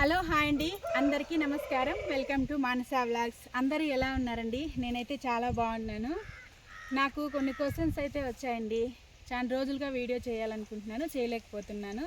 Hello hi అండి. అందరికీ నమస్కారం. Welcome to Manasa vlogs. అందరూ ఎలా ఉన్నారండి? నేనైతే చాలా బాగున్నాను. నాకు కొన్ని క్వశ్చన్స్ అయితే వచ్చాయండి. చాలా రోజులుగా వీడియో చేయాలనుకుంటున్నాను చేయలేకపోతున్నాను.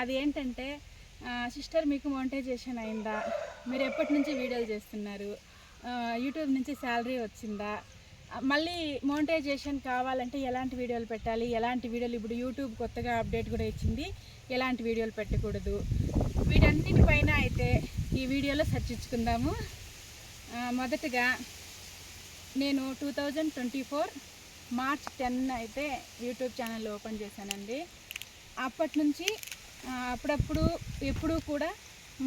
అది ఏంటంటే సిస్టర్ మీకు మోనిటైజేషన్ అయిందా? మీరు ఎప్పటి నుంచి వీడియోలు చేస్తున్నారు? యూట్యూబ్ నుంచి శాలరీ వచ్చిందా? మళ్ళీ మోనిటైజేషన్ కావాలంటే ఎలాంటి వీడియోలు పెట్టాలి? ఎలాంటి వీడియోలు? ఇప్పుడు యూట్యూబ్ కొత్తగా అప్డేట్ కూడా ఇచ్చింది. ఎలాంటి వీడియోలు పెట్టకూడదు? వీటన్నిటిపైన అయితే ఈ వీడియోలో చర్చించుకుందాము మొదటగా నేను two thousand twenty four March ten అయితే యూట్యూబ్ ఛానల్ ఓపెన్ చేశానండి. అప్పటి నుంచి అప్పుడప్పుడు ఎప్పుడూ కూడా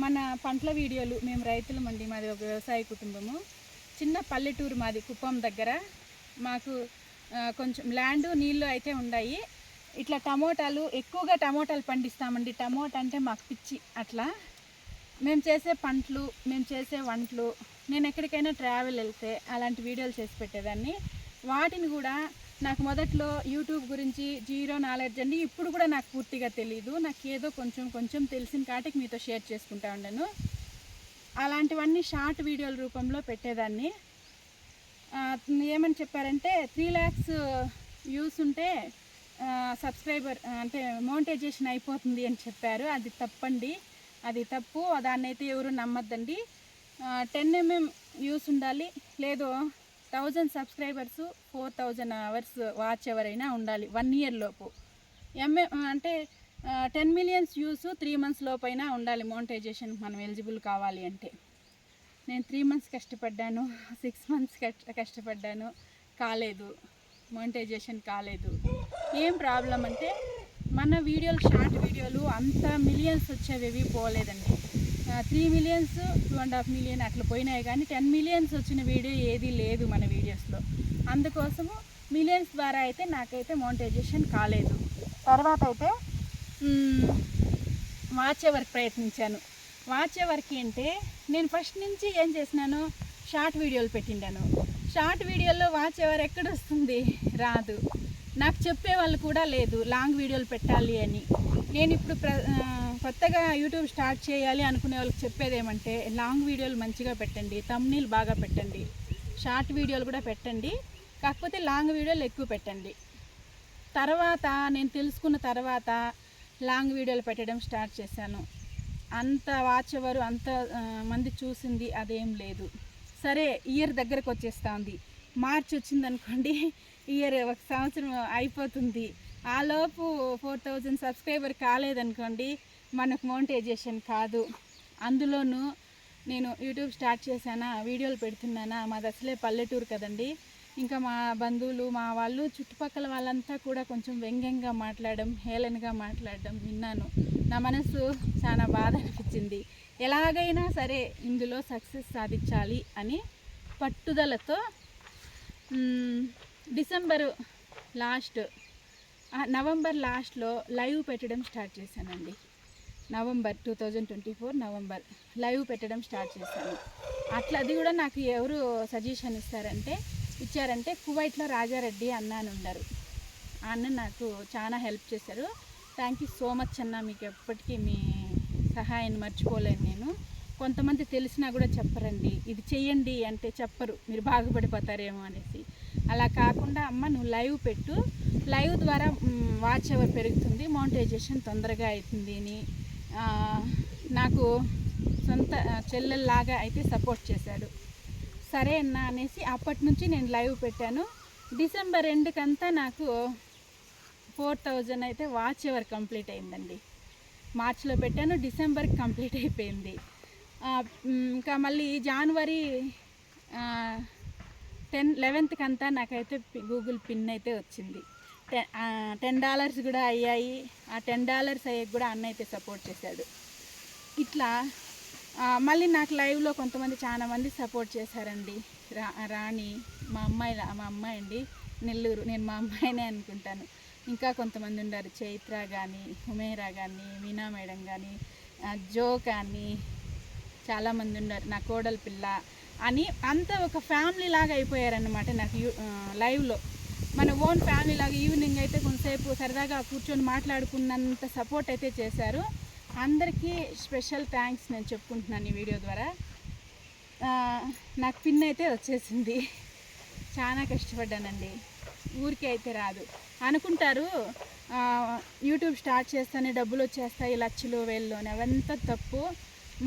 మన పంటల వీడియోలు మేము రైతులమండి మాది ఒక వ్యవసాయ కుటుంబము. చిన్న పల్లెటూరు మాది కుప్పం దగ్గర. మాకు కొంచెం ల్యాండ్ నీళ్ళు అయితే ఉన్నాయి ఇట్లా టమోటాలు ఎక్కువగా టమోటాలు పండిస్తామండి. టమోటా అంటే మాకు పిచ్చి అట్లా. మేము చేసే పంటలు మేము చేసే వంటలు నేను ఎక్కడికైనా ట్రావెల్ వెళ్తే అలాంటి వీడియోలు చేసి పెట్టేదాన్ని. వాటిని కూడా నాకు మొదట్లో యూట్యూబ్ గురించి జీరో నాలెడ్జ్ అండి. ఇప్పుడు కూడా నాకు పూర్తిగా తెలియదు నాకు ఏదో కొంచెం కొంచెం తెలిసిన కాటికి మీతో షేర్ చేసుకుంటా ఉండను. అలాంటివన్నీ షార్ట్ వీడియోల రూపంలో పెట్టేదాన్ని. ఏమని చెప్పారంటే త్రీ ల్యాక్స్ వ్యూస్ ఉంటే సబ్స్క్రైబర్ అంటే మోనిటైజేషన్ అయిపోతుంది అని చెప్పారు. అది తప్పండి. అది తప్పు. దాన్ని అయితే ఎవరు నమ్మద్దండి. టెన్ ఎంఎం mm వ్యూస్ ఉండాలి. లేదు thousand subscribers four thousand hours watch ఎవరైనా ఉండాలి వన్ ఇయర్ లోపు. ఎంఏ అంటే ten millions views three months లోపైనా ఉండాలి మోనిటైజేషన్ మనం ఎలిజిబుల్ కావాలి అంటే. నేను త్రీ మంత్స్ కష్టపడ్డాను సిక్స్ మంత్స్ కష్టపడ్డాను కాలేదు మోనిటైజేషన్ కాలేదు. ఏం ప్రాబ్లం అంటే మన వీడియోలు షార్ట్ వీడియోలు అంత మిలియన్స్ వచ్చేవి పోలేదండి. Three millions two and half million అట్లా పోయినాయి కానీ టెన్ మిలియన్స్ వచ్చిన వీడియో ఏది లేదు మన వీడియోస్లో. అందుకోసము మిలియన్స్ ద్వారా అయితే నాకైతే మోనిటైజేషన్ కాలేదు. తర్వాత అయితే వాచే వరకు ప్రయత్నించాను. వాచ్ వరకు అంటే నేను ఫస్ట్ నుంచి ఏం చేసినాను షార్ట్ వీడియోలు పెట్టిండాను. షార్ట్ వీడియోలో వాచ్ ఎవరు ఎక్కడ వస్తుంది రాదు. నాకు చెప్పే వాళ్ళు కూడా లేదు లాంగ్ వీడియోలు పెట్టాలి అని. నేను ఇప్పుడు ప్ర కొత్తగా యూట్యూబ్ స్టార్ట్ చేయాలి అనుకునే వాళ్ళకి చెప్పేది ఏమంటే లాంగ్ వీడియోలు మంచిగా పెట్టండి తమ్నీలు బాగా పెట్టండి షార్ట్ వీడియోలు కూడా పెట్టండి కాకపోతే లాంగ్ వీడియోలు ఎక్కువ పెట్టండి. తర్వాత నేను తెలుసుకున్న తర్వాత లాంగ్ వీడియోలు పెట్టడం స్టార్ట్ చేశాను. అంత వాచ్ ఎవరు అంత మంది చూసింది అదేం లేదు. సరే ఇయర్ దగ్గరకు వచ్చేస్తా ఉంది మార్చ్ వచ్చిందనుకోండి ఇయర్ ఒక సంవత్సరం అయిపోతుంది. ఆ లోపు ఫోర్ థౌజండ్ సబ్స్క్రైబర్ కాలేదనుకోండి మనకు మోనిటైజేషన్ కాదు. అందులోనూ నేను యూట్యూబ్ స్టార్ట్ చేశానా వీడియోలు పెడుతున్నానా మాది అసలే పల్లెటూరు కదండి. ఇంకా మా బంధువులు మా వాళ్ళు చుట్టుపక్కల వాళ్ళంతా కూడా కొంచెం వ్యంగ్యంగా మాట్లాడడం హేళనగా మాట్లాడడం విన్నాను. నా మనసు చాలా బాధ అనిపించింది. ఎలాగైనా సరే ఇందులో సక్సెస్ సాధించాలి అని పట్టుదలతో డిసెంబరు లాస్ట్ నవంబర్ లాస్ట్లో లైవ్ పెట్టడం స్టార్ట్ చేశానండి. November two thousand twenty four November live పెట్టడం స్టార్ట్ చేశాను. అట్లా అది కూడా నాకు ఎవరు సజెషన్ ఇస్తారంటే ఇచ్చారంటే కువైట్లో రాజారెడ్డి అన్న అని ఉండరు ఆ అన్న నాకు చాలా హెల్ప్ చేశారు. థ్యాంక్ యూ సో మచ్ అన్న మీకు ఎప్పటికీ మీ సహాయాన్ని మర్చిపోలేను నేను. కొంతమంది తెలిసినా కూడా చెప్పరండి ఇది చెయ్యండి అంటే చెప్పరు మీరు బాగుపడిపోతారేమో అనేసి. అలా కాకుండా అమ్మ నువ్వు లైవ్ పెట్టు. లైవ్ ద్వారా వాచ్ అవర్ పెరుగుతుంది మోనిటైజేషన్ తొందరగా అవుతుంది అని నాకు సొంత చెల్లెల్లాగా అయితే సపోర్ట్ చేశాడు. సరే అన్న అనేసి అప్పటి నుంచి నేను లైవ్ పెట్టాను. డిసెంబర్ ఎండ్కంతా నాకు ఫోర్ థౌజండ్ అయితే వాచ్ అవర్ కంప్లీట్ అయిందండి. మార్చిలో పెట్టాను డిసెంబర్కి కంప్లీట్ అయిపోయింది. ఇంకా మళ్ళీ జనవరి టెన్ లెవెన్త్కి అంతా నాకైతే గూగుల్ పిన్ అయితే వచ్చింది. టెన్ టెన్ డాలర్స్ కూడా అయ్యాయి. ఆ టెన్ డాలర్స్ అయ్యి కూడా అన్న అయితే సపోర్ట్ చేశాడు. ఇట్లా మళ్ళీ నాకు లైవ్లో కొంతమంది చాలా మంది సపోర్ట్ చేశారండి. రా రాణి మా అమ్మాయి మా అమ్మాయి అండి. నెల్లూరు నేను మా అమ్మాయినే అనుకుంటాను. ఇంకా కొంతమంది ఉన్నారు. చైత్ర కానీ హుమేరా కానీ మీనా మేడం కానీ జో కానీ చాలామంది ఉన్నారు. నా కోడల పిల్ల అని అంతా ఒక ఫ్యామిలీ లాగా అయిపోయారన్నమాట నాకు యూ- లైవ్లో. మన ఓన్ ఫ్యామిలీ లాగా ఈవినింగ్ అయితే కొంతసేపు సరదాగా కూర్చొని మాట్లాడుకున్నంత సపోర్ట్ అయితే చేశారు. అందరికీ స్పెషల్ థ్యాంక్స్ నేను చెప్పుకుంటున్నాను ఈ వీడియో ద్వారా. నాకు పిన్ అయితే వచ్చేసింది. చాలా కష్టపడ్డానండి. ఊరికే అయితే రాదు. అనుకుంటారు యూట్యూబ్ స్టార్ట్ చేస్తేనే డబ్బులు వచ్చేస్తాయి లక్షలు వేల్లోని అవంతా తప్పు.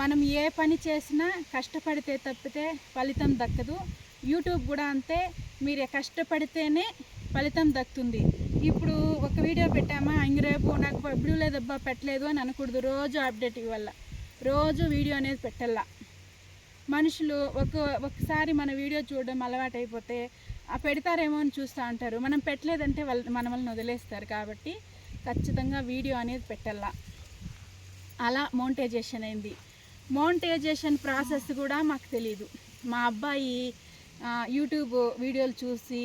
మనం ఏ పని చేసినా కష్టపడితే తప్పితే ఫలితం దక్కదు. యూట్యూబ్ కూడా అంతే. మీరు కష్టపడితేనే ఫలితం దక్కుతుంది ఇప్పుడు ఒక వీడియో పెట్టామా? ఇంక రేపు నాకు ఇప్పుడు లేదబ్బా పెట్టలేదు అని అనకూడదు. రోజు అప్డేట్ ఇవ్వాల. రోజు వీడియో అనేది పెట్టాల. మనుషులు ఒక ఒకసారి మన వీడియో చూడడం అలవాటైపోతే ఆ పెడతారేమో అని చూస్తూ ఉంటారు. మనం పెట్టలేదంటే వాళ్ళు మనమల్ని వదిలేస్తారు కాబట్టి ఖచ్చితంగా వీడియో అనేది పెట్టాల. అలా మోంటైజేషన్ అయింది. మోంటైజేషన్ ప్రాసెస్ కూడా మాకు తెలియదు మా అబ్బాయి యూట్యూబ్ వీడియోలు చూసి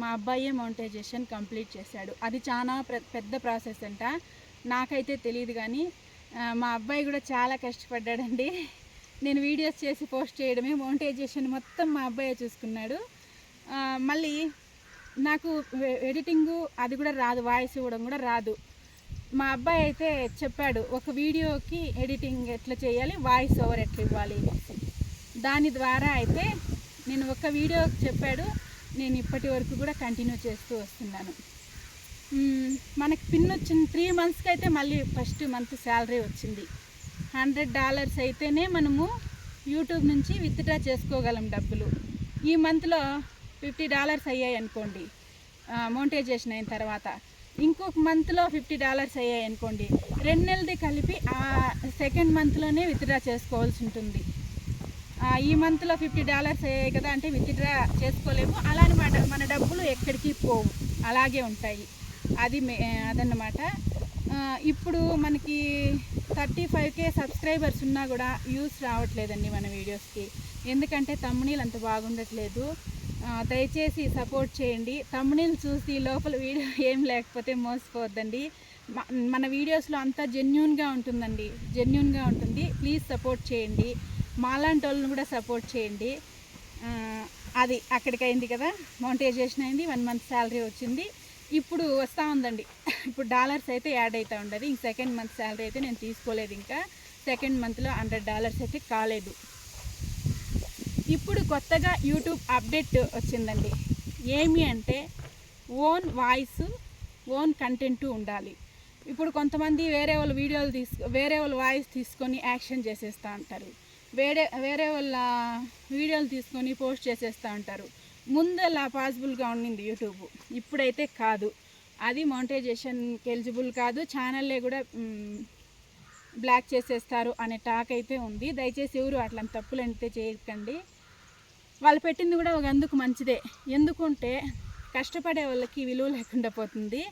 మా అబ్బాయే మోంటైజేషన్ కంప్లీట్ చేశాడు. అది చాలా పెద్ద ప్రాసెస్ అంట. నాకైతే తెలియదు కానీ మా అబ్బాయి కూడా చాలా కష్టపడ్డాడండి. నేను వీడియోస్ చేసి పోస్ట్ చేయడమే మోంటైజేషన్ మొత్తం మా అబ్బాయే చూసుకున్నాడు. మళ్ళీ నాకు ఎడిటింగు అది కూడా రాదు వాయిస్ ఇవ్వడం కూడా రాదు. మా అబ్బాయి అయితే చెప్పాడు ఒక వీడియోకి ఎడిటింగ్ ఎట్లా చేయాలి వాయిస్ ఓవర్ ఎట్లా ఇవ్వాలి? దాని ద్వారా అయితే నేను ఒక వీడియో చెప్పాడు నేను ఇప్పటి వరకు కూడా కంటిన్యూ చేస్తూ వస్తున్నాను. మనకి పిన్ వచ్చిన త్రీ మంత్స్కి అయితే మళ్ళీ ఫస్ట్ మంత్ శాలరీ వచ్చింది. హండ్రెడ్ డాలర్స్ అయితేనే మనము యూట్యూబ్ నుంచి విత్డ్రా చేసుకోగలం డబ్బులు. ఈ మంత్లో ఫిఫ్టీ డాలర్స్ అయ్యాయి అనుకోండి మోనిటైజేషన్ అయిన తర్వాత. ఇంకొక మంత్లో ఫిఫ్టీ డాలర్స్ అయ్యాయి అనుకోండి రెండు నెలది కలిపి ఆ సెకండ్ మంత్లోనే విత్డ్రా చేసుకోవాల్సి ఉంటుంది. ఈ మంత్లో ఫిఫ్టీ డాలర్స్ అయ్యాయి కదా అంటే విత్డ్రా చేసుకోలేము. అలా మన మన డబ్బులు ఎక్కడికి పోవు. అలాగే ఉంటాయి. అది మే అదన్నమాట. ఇప్పుడు మనకి థర్టీ ఫైవ్ కే సబ్స్క్రైబర్స్ ఉన్నా కూడా వ్యూస్ రావట్లేదండి మన వీడియోస్కి ఎందుకంటే తమ్మునీలు అంత బాగుండట్లేదు. దయచేసి సపోర్ట్ చేయండి. తమ్మునీళ్ళు చూసి లోపల వీడియో ఏం లేకపోతే మోసపోవద్దండి. మ- మన వీడియోస్లో అంతా జెన్యున్గా ఉంటుందండి. జెన్యున్గా ఉంటుంది. ప్లీజ్ సపోర్ట్ చేయండి. మాలాంటి వాళ్ళని కూడా సపోర్ట్ చేయండి. అది అక్కడికి అయింది కదా మౌంటైజేషన్ అయింది వన్ మంత్ శాలరీ వచ్చింది. ఇప్పుడు వస్తూ ఉందండి. ఇప్పుడు డాలర్స్ అయితే యాడ్ అవుతూ ఉండదు. ఇంక సెకండ్ మంత్ శాలరీ అయితే నేను తీసుకోలేదు ఇంకా. సెకండ్ మంత్లో హండ్రెడ్ డాలర్స్ అయితే కాలేదు. ఇప్పుడు కొత్తగా యూట్యూబ్ అప్డేట్ వచ్చిందండి. ఏమి అంటే ఓన్ వాయిస్ ఓన్ కంటెంట్ ఉండాలి. ఇప్పుడు కొంతమంది వేరే వాళ్ళ వీడియోలు తీసుకు వేరే వాళ్ళ వాయిస్ తీసుకొని యాక్షన్ చేసేస్తూ ఉంటారు. వేరే వేరే వాళ్ళ వీడియోలు తీసుకొని పోస్ట్ చేసేస్తూ ఉంటారు ముందలా పాసిబుల్గా ఉండింది యూట్యూబ్. ఇప్పుడైతే కాదు. అది మౌంటైజేషన్కి ఎలిజిబుల్ కాదు. ఛానల్లే కూడా బ్లాక్ చేసేస్తారు అనే టాక్ అయితే ఉంది. దయచేసి ఎవరు అట్లాంటి తప్పులు అయితే చేయకండి. వాళ్ళు పెట్టింది కూడా ఒక అందుకు మంచిదే. ఎందుకుంటే కష్టపడే వాళ్ళకి విలువ లేకుండా పోతుంది.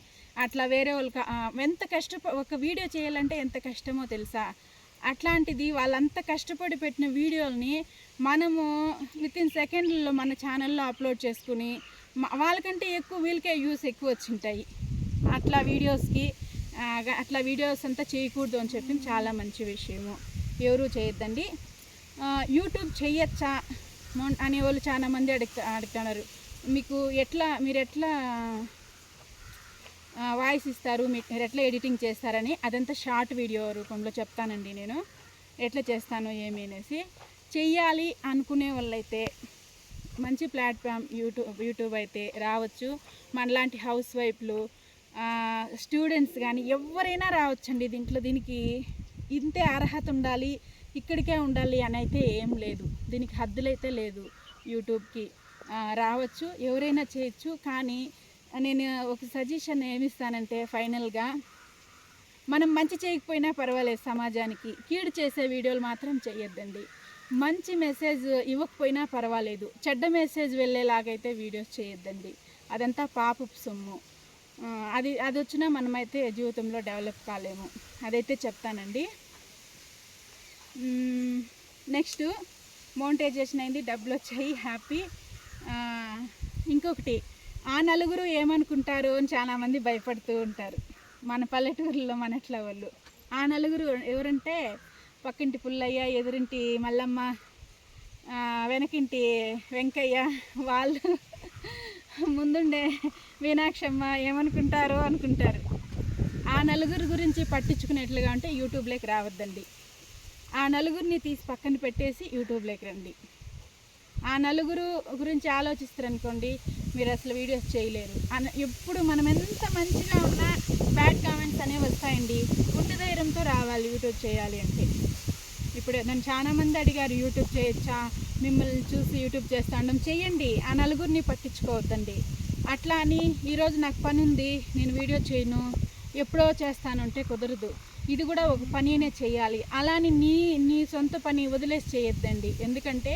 అట్లా వేరే వాళ్ళకి ఎంత కష్టప ఒక వీడియో చేయాలంటే ఎంత కష్టమో తెలుసా? అట్లాంటిది వాళ్ళంత కష్టపడి పెట్టిన వీడియోల్ని మనము విత్ ఇన్ సెకండ్లలో మన ఛానల్లో అప్లోడ్ చేసుకుని వాళ్ళకంటే ఎక్కువ వీళ్ళకే వ్యూస్ ఎక్కువ వచ్చింటాయి. అట్లా వీడియోస్కి అట్లా వీడియోస్ అంతా చేయకూడదు అని చెప్పి చాలా మంచి విషయము. ఎవరు చేయొద్దండి. యూట్యూబ్ చేయొచ్చా అనే వాళ్ళు చాలా మంది అడుగుతా అడుగుతున్నారు. మీకు ఎట్లా మీరు ఎట్లా వాయిస్ ఇస్తారు మీరు ఎట్లా ఎడిటింగ్ చేస్తారని అదంతా షార్ట్ వీడియో రూపంలో చెప్తానండి నేను. ఎట్లా చేస్తాను ఏమి అనేసి. చెయ్యాలి అనుకునే వాళ్ళైతే మంచి ప్లాట్ఫామ్ యూట్యూబ్ యూట్యూబ్ అయితే రావచ్చు. మనలాంటి హౌస్ వైఫ్లు స్టూడెంట్స్ కానీ ఎవరైనా రావచ్చండి దీంట్లో. దీనికి ఇంతే అర్హత ఉండాలి ఇక్కడికే ఉండాలి అని అయితే ఏం లేదు. దీనికి హద్దులైతే లేదు యూట్యూబ్కి రావచ్చు. ఎవరైనా చేయొచ్చు కానీ నేను ఒక సజెషన్ ఏమిస్తానంటే ఫైనల్గా మనం మంచి చేయకపోయినా పర్వాలేదు సమాజానికి. కీడు చేసే వీడియోలు మాత్రం చేయొద్దండి. మంచి మెసేజ్ ఇవ్వకపోయినా పర్వాలేదు. చెడ్డ మెసేజ్ వెళ్ళేలాగైతే వీడియోస్ చేయొద్దండి. అదంతా పాపపు సొమ్ము. అది అది వచ్చినా మనమైతే జీవితంలో డెవలప్ కాలేము. అదైతే చెప్తానండి. నెక్స్ట్ మోనిటైజేషన్ అయింది డబ్బులు వచ్చాయి హ్యాపీ ఇంకొకటి. ఆ నలుగురు ఏమనుకుంటారు అని చాలామంది భయపడుతూ ఉంటారు. మన పల్లెటూరులో మనట్ల వాళ్ళు. ఆ నలుగురు ఎవరంటే పక్కింటి పుల్లయ్య ఎదురింటి మల్లమ్మ వెనకింటి వెంకయ్య వాళ్ళు. ముందుండే మీనాక్షమ్మ ఏమనుకుంటారో అనుకుంటారు. ఆ నలుగురు గురించి పట్టించుకునేట్లుగా ఉంటే యూట్యూబ్లోకి రావద్దండి. ఆ నలుగురిని తీసి పక్కన పెట్టేసి యూట్యూబ్లోకి రండి. ఆ నలుగురు గురించి ఆలోచిస్తారనుకోండి మీరు అసలు వీడియోస్ చేయలేరు. అన ఎప్పుడు మనం ఎంత మంచిగా ఉన్నా బ్యాడ్ కామెంట్స్ అనేవి వస్తాయండి. గుండె ధైర్యంతో రావాలి యూట్యూబ్ చేయాలి అంటే. ఇప్పుడు నన్ను చాలా మంది అడిగారు యూట్యూబ్ చేయొచ్చా? మిమ్మల్ని చూసి యూట్యూబ్ చేస్తా ఉండడం చేయండి. ఆ నలుగురిని పట్టించుకోవద్దండి. అట్లా అని ఈరోజు నాకు పని ఉంది నేను వీడియో చేయను. ఎప్పుడో చేస్తానంటే కుదరదు. ఇది కూడా ఒక పనినే చేయాలి. అలాని నీ నీ సొంత పని వదిలేసి చేయొద్దండి. ఎందుకంటే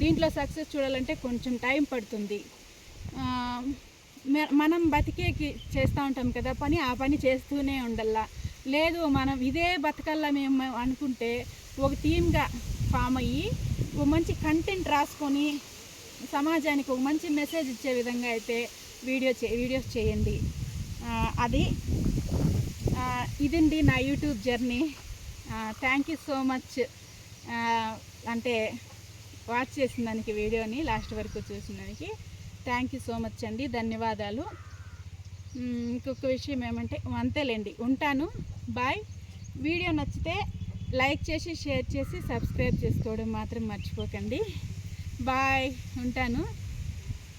దీంట్లో సక్సెస్ చూడాలంటే కొంచెం టైం పడుతుంది. మనం బతికేకి చేస్తూ ఉంటాం కదా పని ఆ పని చేస్తూనే ఉండల్లా లేదు మనం ఇదే బతకల్లా మేము అనుకుంటే ఒక టీమ్గా ఫామ్ అయ్యి ఒక మంచి కంటెంట్ రాసుకొని సమాజానికి ఒక మంచి మెసేజ్ ఇచ్చే విధంగా అయితే వీడియో చే వీడియోస్ చేయండి. అది ఇదండి నా YouTube journey. Thank you so much. అంటే వాచ్ చేసిన దానికి వీడియోని లాస్ట్ వరకు చూసిన దానికి థ్యాంక్ యూ సో మచ్ అండి. ధన్యవాదాలు. ఇంకొక విషయం ఏమంటే అంతేలేండి ఉంటాను. బాయ్ వీడియో నచ్చితే లైక్ చేసి షేర్ చేసి సబ్స్క్రైబ్ చేసుకోవడం మాత్రం మర్చిపోకండి. బాయ్ ఉంటాను.